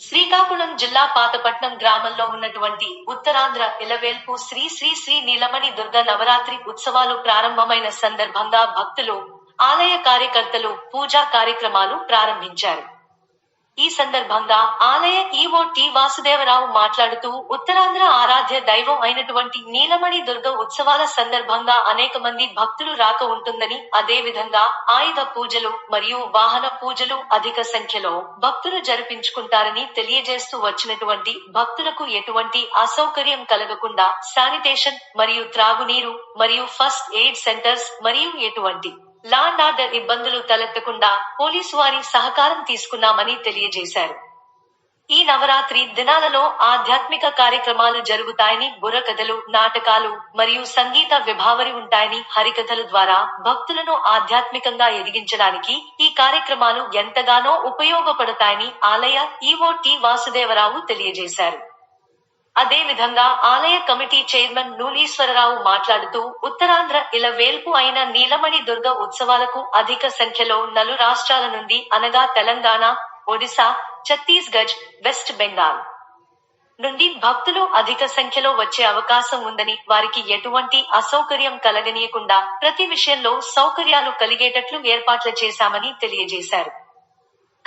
శ్రీకాకుళం జిల్లా పాతపట్నం గ్రామంలో ఉన్నటువంటి ఉత్తరాంధ్ర ఇలవేల్పు శ్రీ శ్రీ శ్రీ నీలమణి దుర్గ నవరాత్రి ఉత్సవాలు ప్రారంభమైన సందర్భంగా భక్తులు ఆలయ కార్యకర్తలు పూజా కార్యక్రమాలు ప్రారంభించారు. ఈ సందర్భంగా ఆలయ ఈవో టి వాసుదేవరావు మాట్లాడుతూ ఉత్తరాంధ్ర ఆరాధ్య దైవం అయినటువంటి నీలమణి దుర్గ ఉత్సవాల సందర్భంగా అనేక మంది భక్తులు రాక ఉంటుందని అదే విధంగా ఆయుధ పూజలు మరియు వాహన పూజలు అధిక సంఖ్యలో భక్తులు జరిపించుకుంటారని తెలియజేస్తూ వచ్చినటువంటి భక్తులకు ఎటువంటి అసౌకర్యం కలగకుండా శానిటేషన్ మరియు త్రాగునీరు మరియు ఫస్ట్ ఎయిడ్ సెంటర్స్ మరియు ఎటువంటి లా అండ్ ఆర్డర్ ఇబ్బందులు తలెత్తకుండా పోలీసు వారి సహకారం తీసుకున్నామని తెలియజేశారు. ఈ నవరాత్రి దినాలలో ఆధ్యాత్మిక కార్యక్రమాలు జరుగుతాయని బుర్రకథలు నాటకాలు మరియు సంగీత విభావరి ఉంటాయని హరికథల ద్వారా భక్తులను ఆధ్యాత్మికంగా ఎదిగించడానికి ఈ కార్యక్రమాలు ఎంతగానో ఉపయోగపడతాయని ఆలయ ఈవో టి వాసుదేవరావు తెలియజేశారు. అదే విధంగా ఆలయ కమిటీ చైర్మన్ నూలీశ్వరరావు మాట్లాడుతూ ఉత్తరాంధ్ర ఇలా వేల్పు అయిన నీలమణి దుర్గ ఉత్సవాలకు అధిక సంఖ్యలో నలు రాష్ట్రాల నుండి అనగా తెలంగాణ ఒడిశా ఛత్తీస్గఢ్ వెస్ట్ బెంగాల్ నుండి భక్తులు అధిక సంఖ్యలో వచ్చే అవకాశం ఉందని వారికి ఎటువంటి అసౌకర్యం కలగనీయకుండా ప్రతి విషయంలో సౌకర్యాలు కలిగేటట్లు ఏర్పాట్లు చేశామని తెలియజేశారు.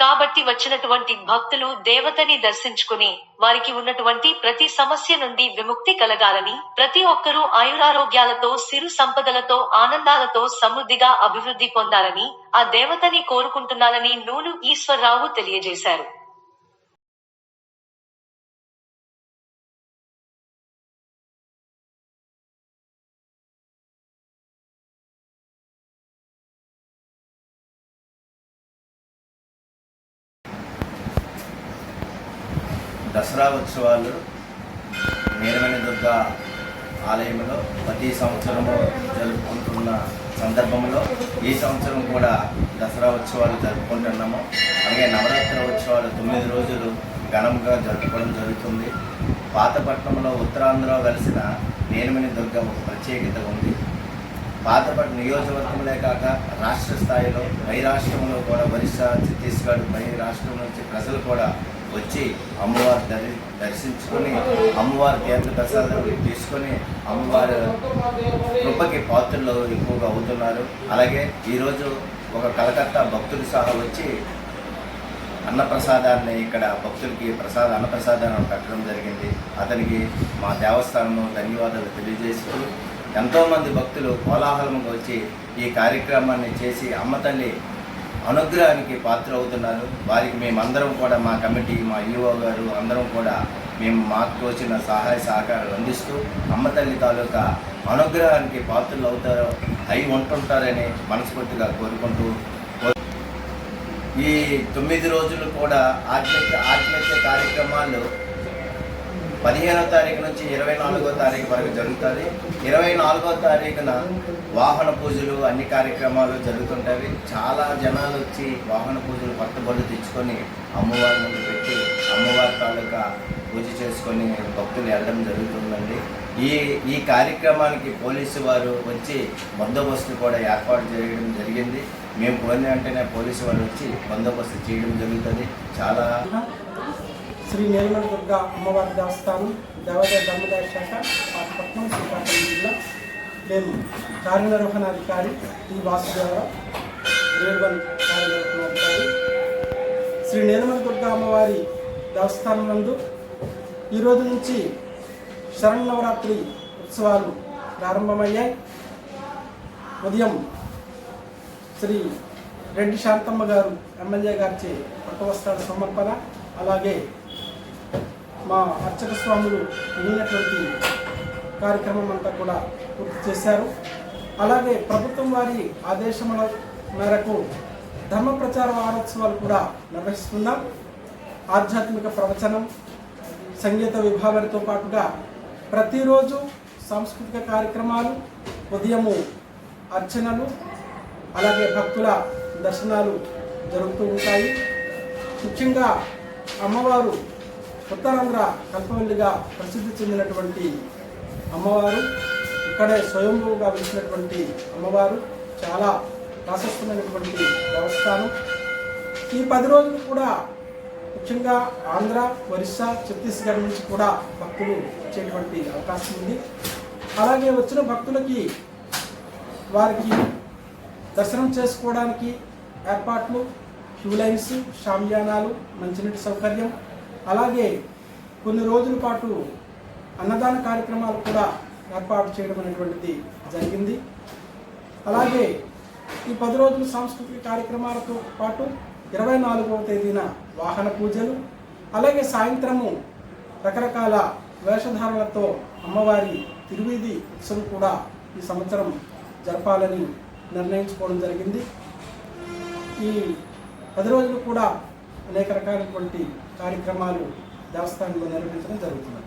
కాబట్టి వచ్చినటువంటి భక్తులు దేవతని దర్శించుకుని వారికి ఉన్నటువంటి ప్రతి సమస్య నుండి విముక్తి కలగాలని ప్రతి ఒక్కరూ ఆయురారోగ్యాలతో సిరు సంపదలతో ఆనందాలతో సమృద్ధిగా అభివృద్ధి పొందాలని ఆ దేవతని కోరుకుంటున్నానని నూలు ఈశ్వరరావు తెలియజేశారు. దసరా ఉత్సవాలు నీలమణి దుర్గ ఆలయంలో ప్రతి సంవత్సరము జరుపుకుంటున్న సందర్భంలో ఈ సంవత్సరం కూడా దసరా ఉత్సవాలు జరుపుకుంటున్నాము. అలాగే నవరాత్రి ఉత్సవాలు తొమ్మిది రోజులు ఘనంగా జరుపుకోవడం జరుగుతుంది. పాతపట్నంలో ఉత్తరాంధ్రలో కలిసిన నేనుమని దుర్గ ఒక ప్రత్యేకత ఉంది. పాతపట్నం నియోజకవర్గంలో కాక రాష్ట్ర స్థాయిలో పై రాష్ట్రంలో కూడా ఒరిస్సా ఛత్తీస్గఢ్ పై రాష్ట్రం నుంచి ప్రజలు కూడా వచ్చి అమ్మవారి దరి దర్శించుకొని అమ్మవారి తీర్థ ప్రసాదాలు తీసుకొని అమ్మవారి కృపకి పాత్రలు ఎక్కువగా అవుతున్నారు. అలాగే ఈరోజు ఒక కలకత్తా భక్తులు సహా వచ్చి అన్నప్రసాదాన్ని ఇక్కడ భక్తులకి ప్రసాద అన్నప్రసాదాన్ని కట్టడం జరిగింది. అతనికి మా దేవస్థానము ధన్యవాదాలు తెలియజేస్తూ ఎంతోమంది భక్తులు కోలాహలంగా వచ్చి ఈ కార్యక్రమాన్ని చేసి అమ్మ తల్లి అనుగ్రహానికి పాత్ర అవుతున్నారు వారికి మేమందరం కూడా మా కమిటీ మా ఈఓ గారు అందరం కూడా మేము మాకు తోచిన సహాయ సహకారాలు అందిస్తూ అమ్మ తల్లి తాలూకా అనుగ్రహానికి పాత్రలు అవుతారో అయి ఉంటుంటారని మనస్ఫూర్తిగా కోరుకుంటూ ఈ తొమ్మిది రోజులు కూడా ఆత్మహత్య ఆత్మహత్య కార్యక్రమాలు పదిహేనో తారీఖు నుంచి ఇరవై నాలుగో తారీఖు వరకు జరుగుతుంది ఇరవై నాలుగో తారీఖున వాహన పూజలు అన్ని కార్యక్రమాలు జరుగుతుంటాయి. చాలా జనాలు వచ్చి వాహన పూజలు కొత్త బళ్ళు తెచ్చుకొని అమ్మవారి ముందు పెట్టి అమ్మవారి తాలూకా పూజ చేసుకొని భక్తులు వెళ్ళడం జరుగుతుందండి. ఈ ఈ కార్యక్రమానికి పోలీసు వారు వచ్చి బందోబస్తు కూడా ఏర్పాటు చేయడం జరిగింది. మేము పోయిన వెంటనే పోలీసు వారు వచ్చి బందోబస్తు చేయడం జరుగుతుంది. చాలా శ్రీ నేర్మల దుర్గా అమ్మవారి దేవస్థానం దేవాదాయ ధర్మదాయ శాఖ పాతపట్నం శ్రీకాకుళం జిల్లా. నేను కార్యనిర్వహణాధికారి టి. వాసుదేవరావు రేవన్ కార్యనిర్వహణాధికారి శ్రీ నేనమల దుర్గా అమ్మవారి దేవస్థానం నందు ఈరోజు నుంచి శరణవరాత్రి ఉత్సవాలు ప్రారంభమయ్యాయి. ఉదయం శ్రీ రెడ్డి శాంతమ్మ గారు ఎమ్మెల్యే గారిచే పట్టు సమర్పణ అలాగే మా అర్చక స్వాములు వినినటువంటి కార్యక్రమం అంతా కూడా పూర్తి చేశారు. అలాగే ప్రభుత్వం వారి ఆదేశముల మేరకు ధర్మ ప్రచార వారోత్సవాలు కూడా నిర్వహిస్తున్నాం. ఆధ్యాత్మిక ప్రవచనం సంగీత విభాగాలతో పాటుగా ప్రతిరోజు సాంస్కృతిక కార్యక్రమాలు ఉదయము అర్చనలు అలాగే భక్తుల దర్శనాలు జరుగుతూ ఉంటాయి. ముఖ్యంగా అమ్మవారు ఉత్తరాంధ్ర కల్పవల్లిగా ప్రసిద్ధి చెందినటువంటి అమ్మవారు. ఇక్కడే స్వయంభూగా వెలిసినటువంటి అమ్మవారు. చాలా ప్రాశస్తమైనటువంటి దేవస్థానం. ఈ పది రోజులు కూడా ముఖ్యంగా ఆంధ్ర ఒరిస్సా ఛత్తీస్గఢ్ నుంచి కూడా భక్తులు వచ్చేటువంటి అవకాశం ఉంది. అలాగే వచ్చిన భక్తులకి వారికి దర్శనం చేసుకోవడానికి ఏర్పాట్లు క్యూ లైన్స్ షామియానాలు మంచినీటి సౌకర్యం అలాగే కొన్ని రోజుల పాటు అన్నదాన కార్యక్రమాలు కూడా ఏర్పాటు చేయడం అనేటువంటిది జరిగింది. అలాగే ఈ పది రోజుల సాంస్కృతిక కార్యక్రమాలతో పాటు ఇరవై నాలుగవ తేదీన వాహన పూజలు అలాగే సాయంత్రము రకరకాల వేషధారణలతో అమ్మవారి తిరువీధి ఉత్సవం కూడా ఈ సంవత్సరం జరపాలని నిర్ణయించుకోవడం జరిగింది. ఈ పది రోజులు కూడా అనేక రకాలైనటువంటి కార్యక్రమాలు దేవస్థానంలో నిర్వహించడం జరుగుతుంది.